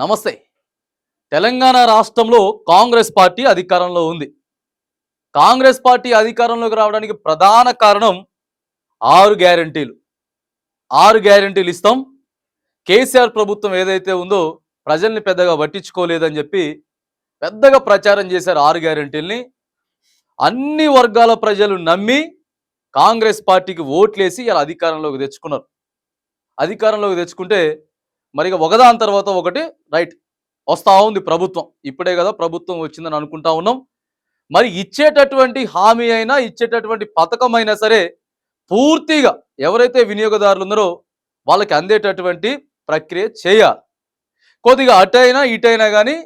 నమస్తే. తెలంగాణ రాష్ట్రంలో కాంగ్రెస్ పార్టీ అధికారంలో ఉంది. కాంగ్రెస్ పార్టీ అధికారంలోకి రావడానికి ప్రధాన కారణం ఆరు గ్యారంటీలు. ఆరు గ్యారంటీలు ఇస్తాం. కేసీఆర్ ప్రభుత్వం ఏదైతే ఉందో ప్రజల్ని పెద్దగా పట్టించుకోలేదని చెప్పి పెద్దగా ప్రచారం చేశారు ఆరు గ్యారంటీల్ని. అన్ని వర్గాల ప్రజలు నమ్మి కాంగ్రెస్ పార్టీకి ఓట్లేసి ఇలా అధికారంలోకి తెచ్చుకున్నారు. అధికారంలోకి తెచ్చుకుంటే మరి ఇక ఒకదాని తర్వాత ఒకటి రైట్ వస్తా ఉంది ప్రభుత్వం. ఇప్పుడే కదా ప్రభుత్వం వచ్చిందని అనుకుంటా ఉన్నాం. మరి ఇచ్చేటటువంటి హామీ అయినా ఇచ్చేటటువంటి పథకం అయినా సరే పూర్తిగా ఎవరైతే వినియోగదారులు ఉన్నారో వాళ్ళకి అందేటటువంటి ప్రక్రియ చేయాలి. కొద్దిగా అటైనా ఇటైనా కానీ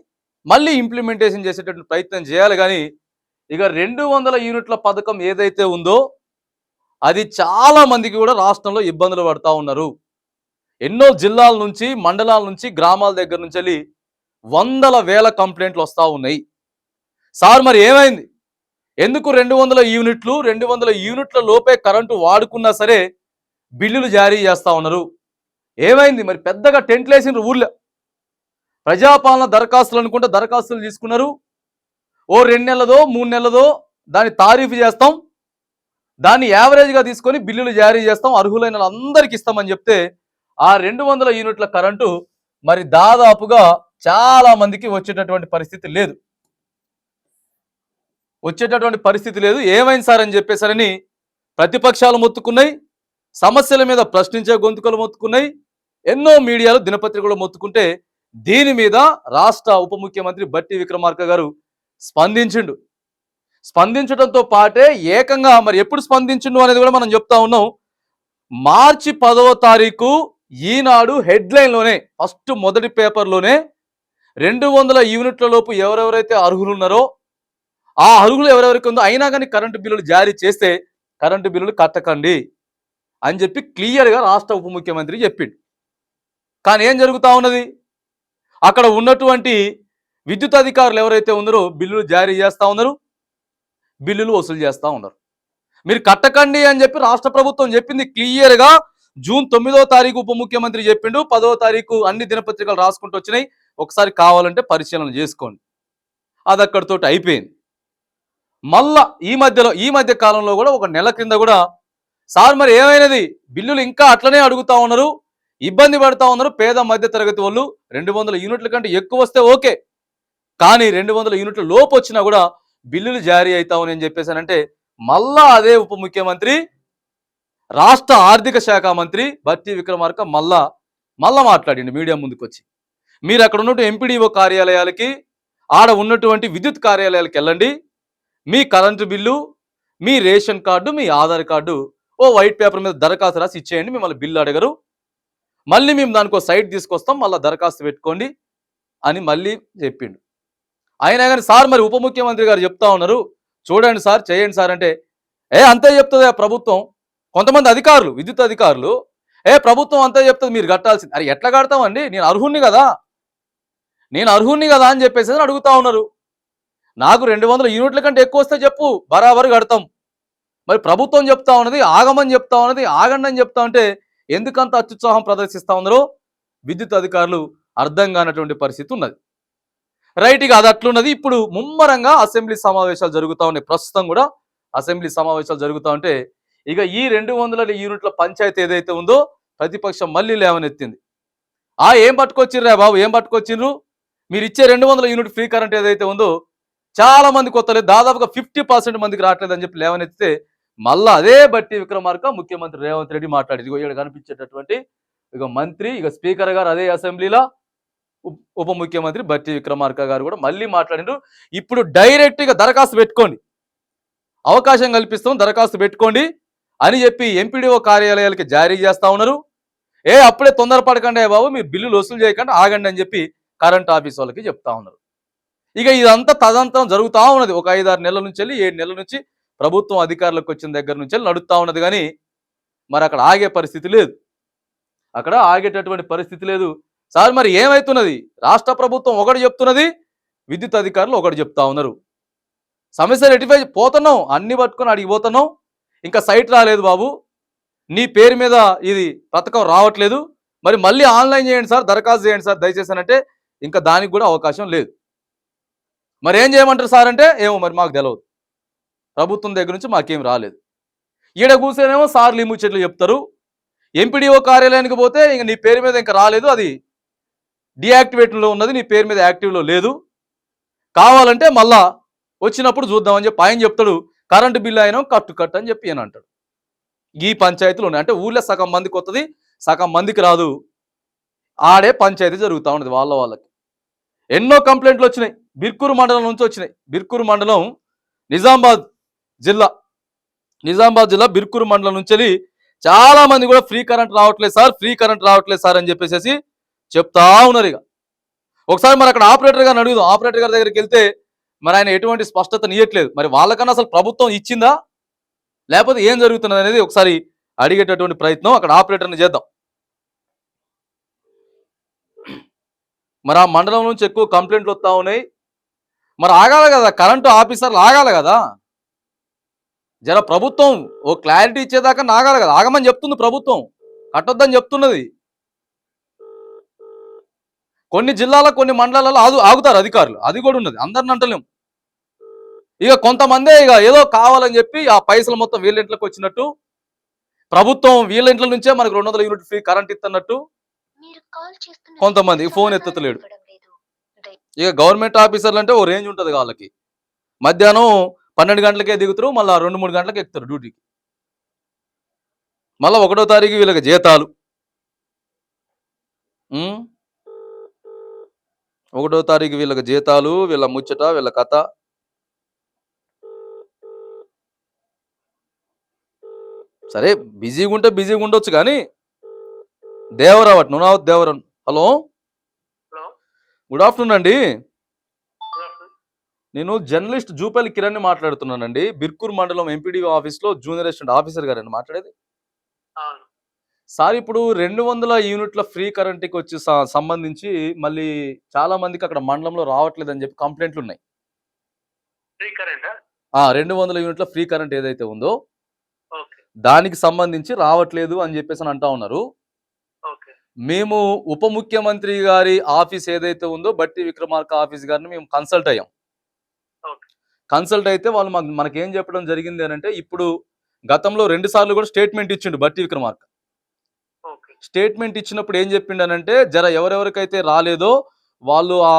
మళ్ళీ ఇంప్లిమెంటేషన్ చేసేటటువంటి ప్రయత్నం చేయాలి. కానీ ఇక రెండు వందల యూనిట్ల పథకం ఏదైతే ఉందో అది చాలా మందికి కూడా రాష్ట్రంలో ఇబ్బందులు పడతా ఉన్నారు. ఎన్నో జిల్లాల నుంచి మండలాల నుంచి గ్రామాల దగ్గర నుంచి వెళ్ళి వందల వేల కంప్లైంట్లు వస్తూ ఉన్నాయి. సార్ మరి ఏమైంది? ఎందుకు రెండు వందల యూనిట్లు రెండు వందల యూనిట్ల లోపే కరెంటు వాడుకున్నా సరే బిల్లులు జారీ చేస్తా ఉన్నారు? ఏమైంది? మరి పెద్దగా టెంట్లు వేసినారు ఊర్లో. ప్రజాపాలన దరఖాస్తులు అనుకుంటే దరఖాస్తులు తీసుకున్నారు. ఓ రెండు నెలలదో మూడు నెలలదో దాన్ని తారీఫ్ చేస్తాం. దాన్ని యావరేజ్గా తీసుకొని బిల్లులు జారీ చేస్తాం. అర్హులైన అందరికి ఇస్తామని చెప్తే ఆ రెండు వందల యూనిట్ల కరెంటు మరి దాదాపుగా చాలా మందికి వచ్చేటటువంటి పరిస్థితి లేదు. వచ్చేటటువంటి పరిస్థితి లేదు. ఏమైంది సార్ అని చెప్పేసరని ప్రతిపక్షాలు మొత్తుకున్నాయి సమస్యల మీద ప్రశ్నించే గొంతుకలు మొత్తుకున్నాయి ఎన్నో మీడియాలు దినపత్రికలు మొత్తుకుంటే దీని మీద రాష్ట్ర ఉప ముఖ్యమంత్రి బట్టి విక్రమార్క గారు స్పందించిండు. స్పందించడంతో పాటే ఏకంగా మరి ఎప్పుడు స్పందించిండు అనేది కూడా మనం చెప్తా ఉన్నాం. మార్చి పదవ తారీఖు ఈనాడు హెడ్లైన్లోనే ఫస్ట్ మొదటి పేపర్లోనే రెండు వందల యూనిట్ల లోపు ఎవరెవరైతే అర్హులు ఉన్నారో ఆ అర్హులు ఎవరెవరికి ఉందో అయినా కానీ కరెంటు బిల్లులు జారీ చేస్తే కరెంటు బిల్లులు కట్టకండి అని చెప్పి క్లియర్గా రాష్ట్ర ఉప ముఖ్యమంత్రి చెప్పిండు. కానీ ఏం జరుగుతూ ఉన్నది? అక్కడ ఉన్నటువంటి విద్యుత్ అధికారులు ఎవరైతే ఉన్నారో బిల్లులు జారీ చేస్తూ ఉన్నారు బిల్లులు వసూలు చేస్తూ ఉన్నారు. మీరు కట్టకండి అని చెప్పి రాష్ట్ర ప్రభుత్వం చెప్పింది క్లియర్గా జూన్ తొమ్మిదో తారీఖు ఉప ముఖ్యమంత్రి చెప్పిండు పదో తారీఖు అన్ని దినపత్రికలు రాసుకుంటూ వచ్చినాయి. ఒకసారి కావాలంటే పరిశీలన చేసుకోండి. అది అక్కడితోటి అయిపోయింది. మళ్ళా ఈ మధ్యలో ఈ మధ్య కాలంలో కూడా ఒక నెల క్రింద కూడా సార్ మరి ఏమైనది? బిల్లులు ఇంకా అట్లనే అడుగుతా ఉన్నారు ఇబ్బంది పడతా ఉన్నారు పేద మధ్య తరగతి వాళ్ళు. రెండు వందల యూనిట్ల కంటే ఎక్కువ వస్తే ఓకే. కానీ రెండు వందల యూనిట్ల లోపు వచ్చినా కూడా బిల్లులు జారీ అవుతామని అని చెప్పేసానంటే మళ్ళా అదే ఉప ముఖ్యమంత్రి రాష్ట్ర ఆర్థిక శాఖ మంత్రి భర్తీ విక్రమార్క మళ్ళా మళ్ళా మాట్లాడిండు మీడియా ముందుకు వచ్చి మీరు అక్కడ ఉన్నటువంటి ఎంపీడీఓ కార్యాలయాలకి ఆడ ఉన్నటువంటి విద్యుత్ కార్యాలయాలకు వెళ్ళండి. మీ కరెంటు బిల్లు మీ రేషన్ కార్డు మీ ఆధార్ కార్డు ఓ వైట్ పేపర్ మీద దరఖాస్తు రాసి ఇచ్చేయండి మిమ్మల్ని బిల్లు అడగరు. మళ్ళీ మేము దానికి సైట్ తీసుకొస్తాం మళ్ళీ దరఖాస్తు పెట్టుకోండి అని మళ్ళీ చెప్పిండు. అయినా కానీ సార్ మరి ఉప ముఖ్యమంత్రి గారు చెప్తా ఉన్నారు. చూడండి సార్ చేయండి సార్ అంటే ఏ అంతే చెప్తుంది ప్రభుత్వం? కొంతమంది అధికారులు విద్యుత్ అధికారులు ఏ ప్రభుత్వం అంతా చెప్తుంది మీరు కట్టాల్సింది. అరే ఎట్లా కడతామండి? నేను అర్హుణ్ణి కదా. నేను అర్హుణ్ణి కదా అని చెప్పేసి అడుగుతా ఉన్నారు. నాకు రెండు వందల యూనిట్ల కంటే ఎక్కువ వస్తే చెప్పు బరాబరు కడతాం. మరి ప్రభుత్వం చెప్తా ఉన్నది ఆగమని చెప్తా ఉన్నది ఆగండి అని చెప్తా ఉంటే ఎందుకంత అత్యుత్సాహం ప్రదర్శిస్తూ ఉన్నారో? విద్యుత్ అధికారులు అర్థం కానటువంటి పరిస్థితి ఉన్నది. రైట్ ఇక అది అట్లున్నది. ఇప్పుడు ముమ్మరంగా అసెంబ్లీ సమావేశాలు జరుగుతూ ఉన్నాయి. ప్రస్తుతం కూడా అసెంబ్లీ సమావేశాలు జరుగుతూ ఉంటే ఇక ఈ రెండు వందల యూనిట్ల పంచాయతీ ఏదైతే ఉందో ప్రతిపక్షం మళ్ళీ లేవనెత్తింది. ఆ ఏం పట్టుకొచ్చిర్రా బాబు? ఏం పట్టుకొచ్చిర్రు? మీరు ఇచ్చే రెండు వందల యూనిట్ ఫ్రీ కరెంట్ ఏదైతే ఉందో చాలా మంది కొత్తలేదు దాదాపుగా ఫిఫ్టీ పర్సెంట్ మందికి రావట్లేదని చెప్పి లేవనెత్తితే మళ్ళా అదే బట్టి విక్రమార్క ముఖ్యమంత్రి రేవంత్ రెడ్డి మాట్లాడి ఇక ఇక్కడ కనిపించేటటువంటి ఇక మంత్రి ఇక స్పీకర్ గారు అదే అసెంబ్లీలో ఉప ముఖ్యమంత్రి బట్టి విక్రమార్క గారు కూడా మళ్ళీ మాట్లాడిండ్రు. ఇప్పుడు డైరెక్ట్గా దరఖాస్తు పెట్టుకోండి. అవకాశం కల్పిస్తాం దరఖాస్తు పెట్టుకోండి. అని చెప్పి ఎంపీడీఓ కార్యాలయాలకి జారీ చేస్తా ఉన్నారు. ఏ అప్పుడే తొందరపడకండి బాబు మీరు బిల్లులు వసూలు చేయకుండా ఆగండి అని చెప్పి కరెంట్ ఆఫీస్ వాళ్ళకి చెప్తా ఉన్నారు. ఇక ఇదంతా తదంతరం జరుగుతూ ఉన్నది. ఒక ఐదారు నెలల నుంచి వెళ్ళి ఏడు నెలల నుంచి ప్రభుత్వం అధికారులకు వచ్చిన దగ్గర నుంచి వెళ్ళి నడుస్తూ ఉన్నది. కానీ మరి అక్కడ ఆగే పరిస్థితి లేదు. అక్కడ ఆగేటటువంటి పరిస్థితి లేదు. సార్ మరి ఏమవుతున్నది రాష్ట్ర ప్రభుత్వం ఒకటి చెప్తున్నది విద్యుత్ అధికారులు ఒకటి చెప్తా ఉన్నారు. సమస్య రెటిఫై పోతున్నాం అన్ని పట్టుకొని అడిగిపోతున్నాం. ఇంకా సైట్ రాలేదు బాబు. నీ పేరు మీద ఇది పథకం రావట్లేదు. మరి మళ్ళీ ఆన్లైన్ చేయండి సార్ దరఖాస్తు చేయండి సార్. దయచేసి అంటే ఇంకా దానికి కూడా అవకాశం లేదు. మరి ఏం చేయమంటారు సార్ అంటే ఏమో మరి మాకు తెలియదు ప్రభుత్వం దగ్గర నుంచి మాకేం రాలేదు. ఈడ కూర్చొనేమో సార్లు ఈ ముచ్చట్లు చెప్తారు. ఎంపీడీఓ కార్యాలయానికి పోతే ఇంక నీ పేరు మీద ఇంకా రాలేదు. అది డియాక్టివేట్లో ఉన్నది నీ పేరు మీద యాక్టివ్లో లేదు. కావాలంటే మళ్ళా వచ్చినప్పుడు చూద్దామని చెప్పి ఆయన చెప్తాడు. కరెంటు బిల్లు అయినా కట్టు కట్టు అని చెప్పి అని అంటాడు. ఈ పంచాయతీలు ఉన్నాయి అంటే ఊళ్ళో సగం మందికి వస్తుంది సగం మందికి రాదు. ఆడే పంచాయతీ జరుగుతూ ఉన్నది వాళ్ళ వాళ్ళకి. ఎన్నో కంప్లైంట్లు వచ్చినాయి. బిర్కూరు మండలం నుంచి వచ్చినాయి. బిర్కూరు మండలం నిజామాబాద్ జిల్లా నిజామాబాద్ జిల్లా బిర్కూరు మండలం నుంచి వెళ్ళి చాలా మంది కూడా ఫ్రీ కరెంట్ రావట్లేదు సార్ ఫ్రీ కరెంట్ రావట్లేదు సార్ అని చెప్పేసి చెప్తా ఉన్నారు ఇక. ఒకసారి మరి అక్కడ ఆపరేటర్ గారిని అడుగుదాం. ఆపరేటర్ గారి దగ్గరికి వెళ్తే మరి ఆయన ఎటువంటి స్పష్టత నీయట్లేదు. మరి వాళ్ళకన్నా అసలు ప్రభుత్వం ఇచ్చిందా? లేకపోతే ఏం జరుగుతున్నది అనేది ఒకసారి అడిగేటటువంటి ప్రయత్నం అక్కడ ఆపరేటర్ని చేద్దాం. మరి ఆ మండలం నుంచి ఎక్కువ కంప్లైంట్లు వస్తూ ఉన్నాయి. మరి ఆగాలి కదా కరెంటు ఆఫీసర్లు ఆగాలి కదా. జర ప్రభుత్వం ఓ క్లారిటీ ఇచ్చేదాకా నాగాలి కదా. ఆగమని చెప్తుంది ప్రభుత్వం. కట్టొద్దని చెప్తున్నది. కొన్ని జిల్లాల కొన్ని మండలాలలో ఆగు ఆగుతారు అధికారులు. అది కూడా ఉన్నది అందరిని అంటలేం. ఇక కొంతమందే ఇక ఏదో కావాలని చెప్పి ఆ పైసలు మొత్తం వీళ్ళ ఇంట్లోకి వచ్చినట్టు ప్రభుత్వం వీళ్ళ ఇంట్ల నుంచే మనకు రెండు వందల యూనిట్ ఫ్రీ కరెంట్ ఇస్తున్నట్టు కొంతమంది ఫోన్ ఎత్తుతలేడు. ఇక గవర్నమెంట్ ఆఫీసర్లు అంటే ఓ రేంజ్ ఉంటుంది వాళ్ళకి. మధ్యాహ్నం పన్నెండు గంటలకే దిగుతారు మళ్ళీ రెండు మూడు గంటలకు ఎక్కుతారు డ్యూటీకి. మళ్ళీ ఒకటో తారీఖు వీళ్ళకి జీతాలు? ఒకటో తారీఖు వీళ్ళకి జీతాలు వీళ్ళ ముచ్చట వీళ్ళ కథ. సరే బిజీగా ఉంటే బిజీగా ఉండొచ్చు కానీ దేవరావు అటు నువ్వు దేవరం హలో? హలో? గుడ్ ఆఫ్టర్నూన్ అండి. నేను జర్నలిస్ట్ జూపల్లి కిరణ్ మాట్లాడుతున్నానండి. బిర్కూర్ మండలం ఎంపీడీ ఆఫీస్లో జూనియర్ అసిస్టెంట్ ఆఫీసర్ గారండి మాట్లాడేది. సార్ ఇప్పుడు రెండు వందల యూనిట్ల ఫ్రీ కరెంట్కి వచ్చి సంబంధించి మళ్ళీ చాలా మందికి అక్కడ మండలంలో రావట్లేదు అని చెప్పి కంప్లైంట్లు ఉన్నాయి రెండు వందల యూనిట్ల ఫ్రీ కరెంట్ ఏదైతే ఉందో దానికి సంబంధించి రావట్లేదు అని చెప్పేసి అని అంటా ఉన్నారు. మేము ఉప ముఖ్యమంత్రి గారి ఆఫీస్ ఏదైతే ఉందో బట్టి విక్రమార్క ఆఫీస్ గారిని మేము కన్సల్ట్ అయ్యాం. కన్సల్ట్ అయితే వాళ్ళు మాకు మనకేం చెప్పడం జరిగింది అని అంటే ఇప్పుడు గతంలో రెండు సార్లు కూడా స్టేట్మెంట్ ఇచ్చిండు బట్టి విక్రమార్క. ఓకే. స్టేట్మెంట్ ఇచ్చినప్పుడు ఏం చెప్పిండనంటే జర ఎవరెవరికైతే రాలేదో వాళ్ళు ఆ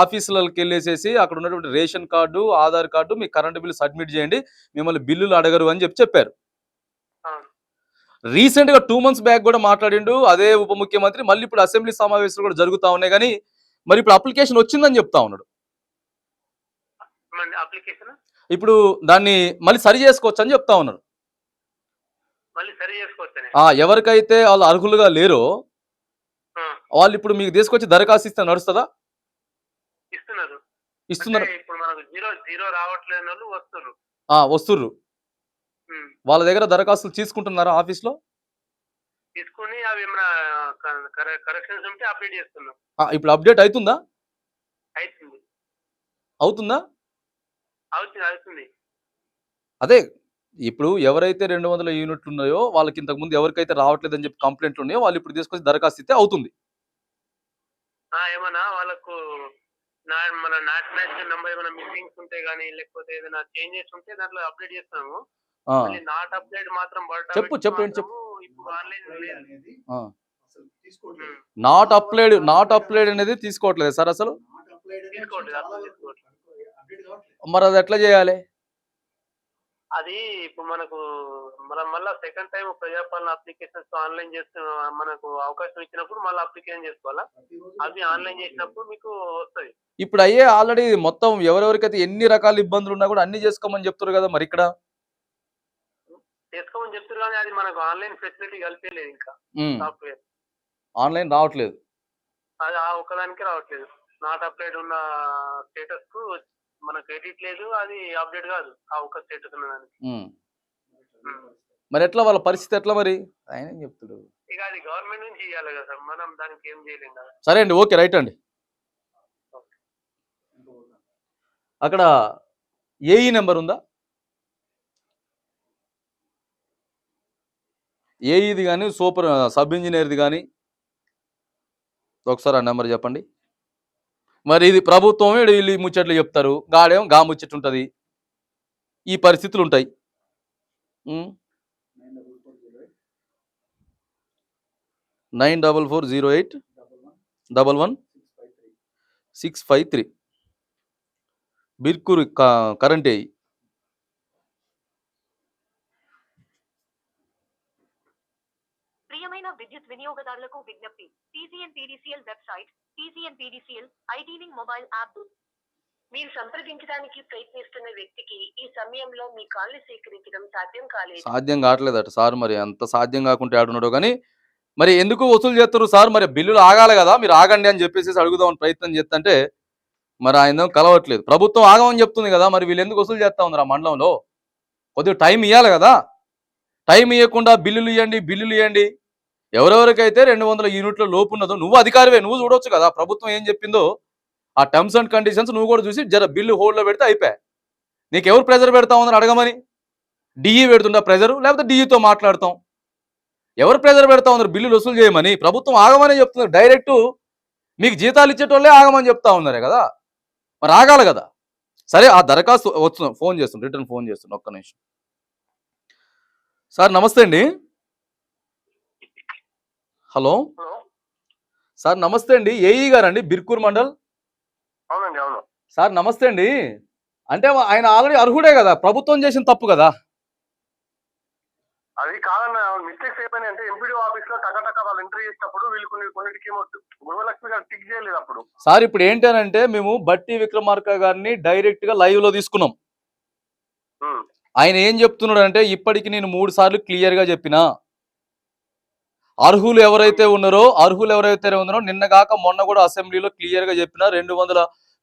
ఆఫీసులకి వెళ్ళేసేసి అక్కడ ఉన్నటువంటి రేషన్ కార్డు ఆధార్ కార్డు మీ కరెంట్ బిల్లు సబ్మిట్ చేయండి మిమ్మల్ని బిల్లులు అడగరు అని చెప్పి చెప్పారు. రీసెంట్గా టూ మంత్స్ బ్యాక్ కూడా మాట్లాడిండు. అదే ఉప ముఖ్యమంత్రి మళ్ళీ ఇప్పుడు అసెంబ్లీ సమావేశాలు కూడా జరుగుతా ఉన్నాయి. కానీ మరి ఇప్పుడు అప్లికేషన్ వచ్చిందని చెప్తా ఉన్నాడు. ఇప్పుడు దాన్ని మళ్ళీ సరి చేసుకోవచ్చు అని చెప్తా ఉన్నారు ఆ ఎవరికైతే వాళ్ళు అర్హులుగా లేరో వాళ్ళు ఇప్పుడు మీకు తీసుకొచ్చి దరఖాస్తు ఇస్తే నడుస్తుందా? ఇస్తున్నారు. ఇస్తున్నారు. వస్తుర్రు. వాళ్ళ దగ్గర దరఖాస్తులు తీసుకుంటున్నారా ఆఫీస్లో? తీసుకుని అవి ఏమైనా కరెక్షన్స్ ఉంటే అప్డేట్ చేస్తున్నాం. ఇప్పుడు అప్డేట్ అవుతుందా అవుతుంది అవుతుందా? అవుతుంది అవుతుంది. అదే ఇప్పుడు ఎవరైతే రెండు వందల యూనిట్లు ఉన్నాయో వాళ్ళకి ఇంతకు ముందు ఎవరికైతే రావట్లేదని చెప్పి కంప్లైంట్లు ఉన్నాయో వాళ్ళు ఇప్పుడు తీసుకొచ్చి దరఖాస్తు ఇస్తే అవుతుంది. ఆ, ఏమన్నా వాళ్ళకు నా మన నాట్ మ్యాచ్ నెంబర్ ఏమైనా మిస్సింగ్స్ ఉంటే కానీ లేకపోతే ఏదైనా చేంజెస్ ఉంటే దాంట్లో అప్డేట్ చేస్తాము. నాట్ అప్డేట్ మాత్రం చెప్పు, చెప్పు, ఏంటి చెప్పు. ఇప్పుడు ఆన్లైన్ లేదు అనేది ఆ. అసలు తీసుకోవట్లేదు. Um. Not applied not applied అనేది తీసుకోవట్లేదు సార్ అసలు నాట్ అప్లైడ్ అనేది తీసుకోవట్లేదు, చాలా అసలు వరకు తీసుకోవట్లేదు. అప్డేట్ కావట్లేదు. మరి అది ఎట్లా చేయాలి అది ఇప్పుడు మనకు మనం మళ్ళీ second time Praja Palana applications online చేస్తూ మనకు అవకాశం ఇచ్చినప్పుడు మళ్ళీ అప్లికేషన్ చేసుకోవాలా అవి ఆన్లైన్ చేసినప్పుడు మీకు వస్తాయి ఇప్పుడు అయ్యే ఆల్రెడీ మొత్తం ఎవరెవరికైతే ఎన్ని రకాల ఇబ్బందులు ఉన్నా కూడా అన్ని చేసుకోమని చెప్తారు కదా మరి ఇక్కడ చేసుకోమని చెప్తారు కానీ అది మనకు ఆన్లైన్ ఫెసిలిటీ కలిపేలేదు ఇంకా సాఫ్ట్వేర్. ఆన్లైన్ రావట్లేదు. అది ఆ ఒక్కదానికి రావట్లేదు. నాట్ అప్లైడ్ ఉన్న స్టేటస్కు మనకు ఎడిట్ లేదు అది అప్డేట్ కాదు ఆ ఒక్క స్టేటస్ ఉన్నదానికి ఉమ్. ఉమ్. మరి ఎట్లా వాళ్ళ పరిస్థితి ఎట్లా మరి? ఆయన చెప్తాడు ఇక అది గవర్నమెంట్ నుంచి ఇవ్వాలి కదా సార్ మనం దానికి ఏం చేయలేం కదా. సరే అండి ఓకే రైట్ అండి. అక్కడ ఏఈ నెంబర్ ఉందా? ఏఈది కానీ సూపర్ సబ్ ఇంజనీర్ది కానీ ఒకసారి ఆ నెంబర్ చెప్పండి. మరి ఇది ప్రభుత్వం ఈడు వీళ్ళు ఈ ముచ్చట్లు చెప్తారు. గాడేమో గా ముచ్చట్టు ఉంటుంది. ఈ పరిస్థితులు ఉంటాయి. Nine double four zero eight double one six five three. Birkur క- కరెంట్ అయ్యి వినియోగదారులకు విజ్ఞప్తి. TSN PDCL website TSN PDCL ఐటీనింగ్ mobile app. మీరు సంప్రదించడానికి ప్రయత్నిస్తున్న వ్యక్తికి ఈ సమయంలో మీ కాల్ని స్వీకరించడం సాధ్యం కాలేదు. సాధ్యం కావట్లేదట సార్ మరి అంత సాధ్యం కాకుండా ఆడున్నాడు కానీ మరి ఎందుకు వసూలు చేస్తారు సార్? మరి బిల్లులు ఆగాలి కదా మీరు ఆగండి అని చెప్పేసి అడుగుదామని ప్రయత్నం చేస్తుంటే మరి ఆయన కలవట్లేదు. ప్రభుత్వం ఆగమని చెప్తుంది కదా మరి వీళ్ళు ఎందుకు వసూలు చేస్తా ఉన్నారు ఆ మండలంలో? కొద్దిగా టైం ఇవ్వాలి కదా. టైం ఇవ్వకుండా బిల్లులు ఇవ్వండి బిల్లులు ఇవ్వండి ఎవరెవరికైతే రెండు వందల యూనిట్ల లోపు ఉన్నదో నువ్వు అధికారివే నువ్వు చూడొచ్చు కదా. ప్రభుత్వం ఏం చెప్పిందో? ఆ టర్మ్స్ అండ్ కండిషన్స్ నువ్వు కూడా చూసి జర బిల్లు హోల్డ్లో పెడితే అయిపోయాయి నీకు ఎవరు ప్రెజర్ పెడతా ఉందని అడగమని? డిఈ పెడుతుందా ప్రెజరు లేకపోతే డిఈతో మాట్లాడతాం. ఎవరు ప్రెజర్ పెడతా ఉన్నారు? బిల్లులు వసూలు చేయమని. ప్రభుత్వం ఆగమని చెప్తున్నారు. డైరెక్ట్ మీకు జీతాలు ఇచ్చేటోళ్ళే ఆగమని చెప్తా ఉన్నారే కదా. మరి ఆగాలి కదా. సరే ఆ దరఖాస్తు వస్తున్నా. ఫోన్ చేస్తుంది రిటర్న్ ఫోన్ చేస్తుంది ఒక్క నిమిషం. సార్ నమస్తే అండి. హలో? సార్ నమస్తే అండి. ఏఈ గారండి బిర్కూర్ మండల్? అవునండి అవును. సార్ నమస్తే అండి. అంటే ఆయన ఆల్రెడీ అర్హుడే కదా ప్రభుత్వం చేసిన తప్పు కదా? అది కాదన్న మిస్టేక్స్ ఏమైనా అంటే ఎంపీడీ ఆఫీస్లో టకటక వాళ్ళు ఎంట్రీ చేసినప్పుడు వీళ్ళు కొన్ని కొన్నిటికి గృహలక్ష్మి గారు టిక్ చేయలేదు అప్పుడు. సార్ ఇప్పుడు ఏంటనంటే మేము బట్టి విక్రమార్క గారిని డైరెక్ట్గా లైవ్లో తీసుకున్నాం. ఆయన ఏం చెప్తున్నాడు అంటే ఇప్పటికి నేను మూడు సార్లు క్లియర్గా చెప్పిన అర్హులు ఎవరైతే ఉన్నారో అర్హులు ఎవరైతే ఉన్నారో నిన్న కాక మొన్న కూడా అసెంబ్లీలో క్లియర్గా చెప్పిన రెండు వందల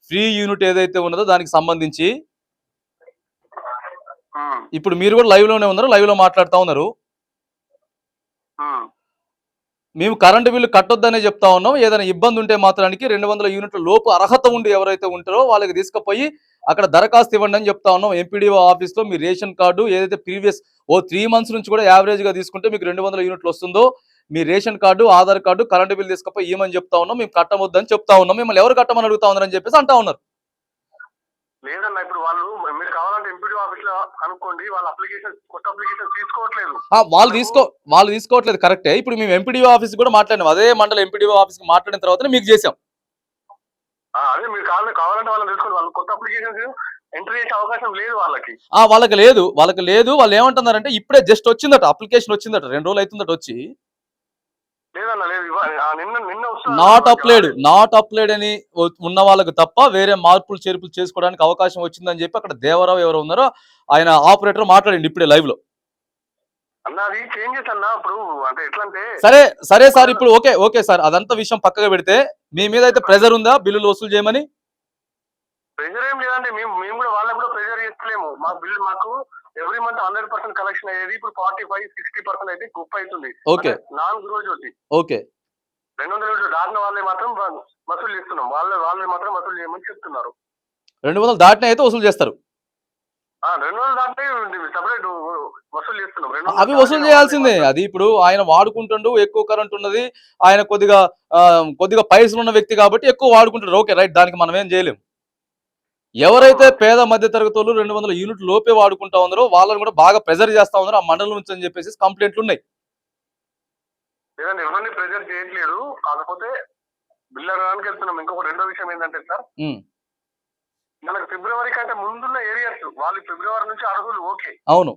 ఫ్రీ యూనిట్ ఏదైతే ఉన్నదో దానికి సంబంధించి. ఇప్పుడు మీరు కూడా లైవ్లోనే ఉన్నారు లైవ్లో మాట్లాడుతా ఉన్నారు. మేము కరెంటు బిల్లు కట్టొద్దనే చెప్తా ఉన్నాం. ఏదైనా ఇబ్బంది ఉంటే మాత్రానికి రెండు వందల యూనిట్ల లోపు అర్హత ఉండి ఎవరైతే ఉంటారో వాళ్ళకి తీసుకుపోయి అక్కడ దరఖాస్తు ఇవ్వండి అని చెప్తా ఉన్నాం. ఎంపీడీఓ ఆఫీస్లో మీ రేషన్ కార్డు ఏదైతే ప్రీవియస్ ఓ త్రీ మంత్స్ నుంచి కూడా యావరేజ్గా తీసుకుంటే మీకు రెండు వందల యూనిట్లు వస్తుందో మీ ration card Aadhaar card current bill తీసుకుపోయి ఇవ్వమని చెప్తా ఉన్నాం మేము కట్టమొద్దని చెప్తా ఉన్నాం మిమ్మల్ని ఎవరు కట్టమని అడుగుతా ఉన్నారని చెప్పేసి అంటా ఉన్నారు. లేదన్న ఇప్పుడు వాళ్ళు మీరు కావాలంటే ఎంపీడీ ఆఫీస్లో కనుక్కోండి వాళ్ళ అప్లికేషన్ కొత్త అప్లికేషన్ తీసుకోవట్లేదు. వాళ్ళు తీసుకో వాళ్ళు తీసుకోవట్లేదు కరెక్టే. ఇప్పుడు మేము ఎంపీడీఓ ఆఫీస్ కూడా మాట్లాడినాం అదే మండల ఎంపీడీఓ ఆఫీస్కి మాట్లాడిన తర్వాత మీకు చేసాం ఆ, అదే మీరు కావాలంటే కావాలంటే వాళ్ళని తీసుకోండి వాళ్ళు కొత్త అప్లికేషన్స్ ఎంట్రీ చేసే అవకాశం లేదు వాళ్ళకి. వాళ్ళకి లేదు వాళ్ళకి లేదు వాళ్ళు ఏమంటున్నారంటే ఇప్పుడే జస్ట్ వచ్చిందట అప్లికేషన్ వచ్చిందట రెండు రోజులు అవుతుందట వచ్చి లేదన్న లేదు ఇవ్వ- ఆ, నిన్న నిన్న వస్తుంది నాట్ అప్లైడ్ నాట్ అప్లైడ్ అని ఉన్న వాళ్ళకి తప్ప వేరే మార్పులు చేర్పులు చేసుకోవడానికి అవకాశం వచ్చిందని చెప్పి అక్కడ దేవరావు ఎవరు ఉన్నారో ఆయన ఆపరేటర్ మాట్లాడండి ఇప్పుడే లైవ్లో. సరే సరే సార్ ఇప్పుడు ఓకే ఓకే సార్ అదంతా విషయం పక్కగా పెడితే మీ మీద అయితే ప్రెజర్ ఉందా? బిల్లులు వసూలు చేయమని? ప్రెజర్ ఏం లేదండి మేము కూడా వాళ్ళకి కూడా ప్రెజర్ చేస్తలేము. మా బిల్ మాకు every month hundred percent collection అయ్యేది. ఇప్పుడు ఫార్టీ ఫైవ్ సిక్స్టీ పర్సెంట్ అయితే గొప్ప అవుతుంది. ఓకే నాలుగు రోజు వచ్చి ఓకే రెండు వందల రోజులు దాటిన వాళ్ళే మాత్రం వసూలు చేస్తున్నాం. వాళ్ళే వాళ్ళే మాత్రం వసూలు చేయమని చెప్తున్నారు. రెండు వందలు దాటిన అయితే వసూలు చేస్తారు. ఆ, రెండు వందలు సపరేట్ వసూలు చేస్తున్నాం. అవి వసూలు చేయాల్సిందే. అది ఇప్పుడు ఆయన వాడుకుంటుండు ఎక్కువ కరెంట్ ఉన్నది. ఆయన కొద్దిగా కొద్దిగా పైసలు ఉన్న వ్యక్తి కాబట్టి ఎక్కువ వాడుకుంటాడు ఓకే రైట్ దానికి మనం ఏం చేయలేం. ఎవరైతే పేద మధ్య తరగతి వాళ్ళు రెండు వందల యూనిట్ లోపే వాడుకుంటా ఉన్నారో వాళ్ళని కూడా బాగా ప్రెజర్ చేస్తా ఉన్నారు. ఆ మండలం నుంచి అని చెప్పేసి కంప్లైంట్లు ఉన్నాయి. లేదండి ఎవరిని ప్రెజర్ చేయట్లేదు. కాకపోతే బిల్ అడగడానికి వెళ్తున్నాం ఇంకొక రెండో విషయం ఏంటంటే సార్ మనకు ఫిబ్రవరి కంటే ముందున్న ఏరియాస్ వాళ్ళు ఫిబ్రవరి నుంచి అర్హులు ఓకే. అవును.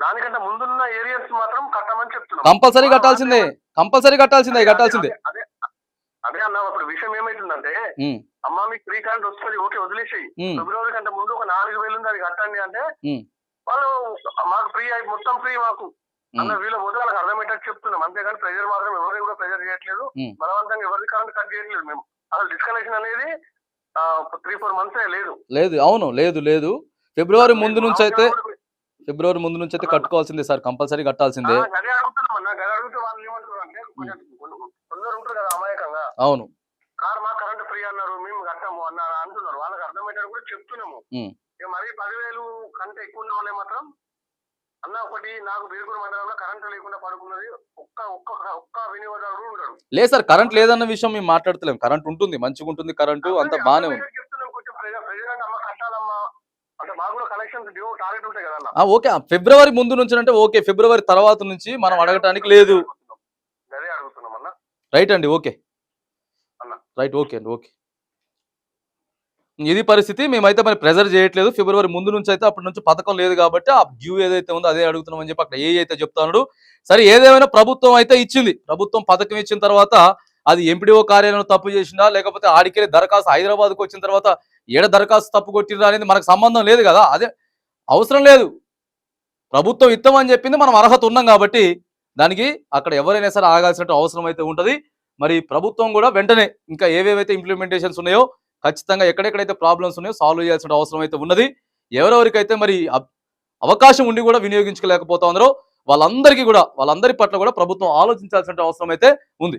దానికంటే ముందున్న ఏరియాస్ మాత్రం కట్టమని చెప్తున్నాం. కంపల్సరీ కట్టాల్సిందే. కంపల్సరీ కట్టాల్సిందే కట్టాల్సిందే. అదే- అదే అదే అన్న ఇప్పుడు విషయం ఏమైతుందంటే అమ్మా మీకు ఫ్రీ కరెంట్ వస్తుంది ఓకే వదిలేసేయి. ఫిబ్రవరి కంటే ముందు ఒక నాలుగు వేలు ఉంది అది కట్టండి అంటే. వాళ్ళు మాకు ఫ్రీ అయి మొత్తం ఫ్రీ మాకు. అన్న వీళ్ళ మొదలు వాళ్ళకి అర్థమయ్యేటట్టు చెప్తున్నాం. అంతేగాని ప్రెజర్ మాత్రం ఎవరిని కూడా ప్రెజర్ చేయట్లేదు. బలవంతంగా ఎవరి కరెంట్ కట్ చేయట్లేదు మేము. అసలు డిస్కనెక్షన్ అనేది త్రీ ఫోర్ మంత్స్ లేదు. లేదు అవును లేదు లేదు. ఫిబ్రవరి ముందు నుంచి అయితే ఫిబ్రవరి ముందు నుంచి అయితే కట్టుకోవాల్సిందే సార్ కంపల్సరీ కట్టాల్సిందే. గదే అడుగుతున్నాం అన్న అడిగితే వాళ్ళు ఏమంటారు అంటే అవును. కార్ మా కరెంట్ ఫ్రీ అన్నారు మేము కట్టాము అన్నారు అంటున్నారు. వాళ్ళకి అర్థమయ్యేటట్టు కూడా చెప్తున్నాము. ఇక మరీ పదివేలు కంటే ఎక్కువ ఉన్న వాళ్ళే మాత్రం అన్న ఒకటి నాకు బీర్గూరు మండలంలో కరెంటు లేకుండా పడుకున్నది ఒక్క ఒక్క ఒక్క వినియోగదారుడు ఉండడు. లేదు సార్ కరెంట్ లేదన్న విషయం మేము మాట్లాడతలేం. కరెంట్ ఉంటుంది మంచిగా ఉంటుంది కరెంటు అంత బాగానే ఉంది. కదా ఓకే. ఫిబ్రవరి ముందు నుంచి అంటే ఓకే. ఫిబ్రవరి తర్వాత నుంచి మనం అడగటానికి లేదు. అదే అడుగుతున్నాం అన్న. రైట్ అండి ఓకే. రైట్ ఓకే అండి ఓకే. ఇది పరిస్థితి. మేమైతే మరి ప్రెజర్ చేయట్లేదు. ఫిబ్రవరి ముందు నుంచి అయితే అప్పటి నుంచి పథకం లేదు కాబట్టి ఆ డ్యూ ఏదైతే ఉందో అదే అడుగుతున్నాం అని చెప్పి అక్కడ ఏ అయితే చెప్తాడు సరే ఏదేమైనా ప్రభుత్వం అయితే ఇచ్చింది. ప్రభుత్వం పథకం ఇచ్చిన తర్వాత అది ఎంపీడీఓ కార్యాలయం తప్పు చేసినా లేకపోతే ఆడికెళ్ళి దరఖాస్తు హైదరాబాద్కు వచ్చిన తర్వాత ఏడ దరఖాస్తు తప్పు కొట్టిందా అనేది మనకు సంబంధం లేదు కదా? అదే అవసరం లేదు. ప్రభుత్వం ఇస్తామని చెప్పింది మనం అర్హత ఉన్నాం కాబట్టి దానికి అక్కడ ఎవరైనా సరే ఆగాల్సిన అవసరం అయితే ఉంటుంది. మరి ప్రభుత్వం కూడా వెంటనే ఇంకా ఏవేవైతే ఇంప్లిమెంటేషన్స్ ఉన్నాయో ఖచ్చితంగా ఎక్కడెక్కడైతే ప్రాబ్లమ్స్ ఉన్నాయో సాల్వ్ చేయాల్సిన అవసరం అయితే ఉన్నది. ఎవరెవరికైతే మరి అబ్- అవకాశం ఉండి కూడా వినియోగించుకోలేకపోతా ఉన్నారో వాళ్ళందరికీ కూడా వాళ్ళందరి పట్ల కూడా ప్రభుత్వం ఆలోచించాల్సిన అవసరం అయితే ఉంది.